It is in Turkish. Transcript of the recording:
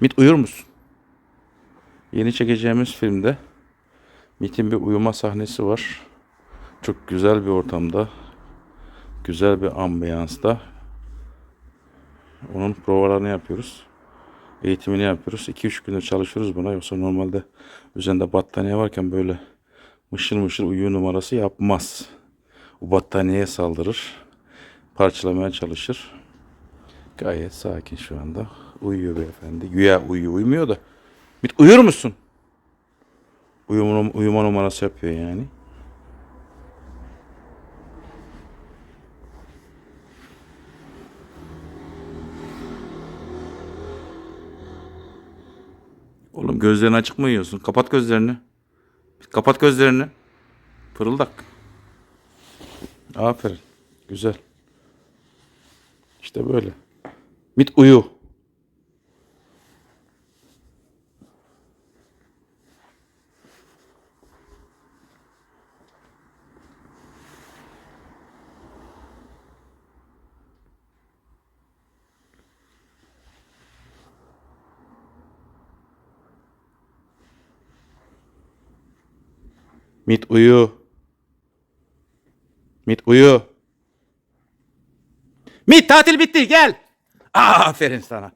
Mit uyur musun? Yeni çekeceğimiz filmde Mit'in bir uyuma sahnesi var. Çok güzel bir ortamda. Güzel bir ambiyansta. Onun provalarını yapıyoruz. Eğitimini yapıyoruz. 2-3 gündür çalışıyoruz buna. Yoksa normalde üzerinde battaniye varken böyle mışıl mışıl uyu numarası yapmaz. O battaniyeye saldırır. Parçalamaya çalışır. Gayet sakin şu anda. Uyuyor beyefendi. Güya uyuyor. Uyumuyor da. Mit uyur musun? Uyuma, uyuma numarası yapıyor yani. Oğlum gözlerini açık mı yiyorsun? Kapat gözlerini. Kapat gözlerini. Fırıldak. Aferin. Güzel. İşte böyle. Mit uyu. Mit uyu. Mit uyu. Mit tatil bitti gel. Aferin sana.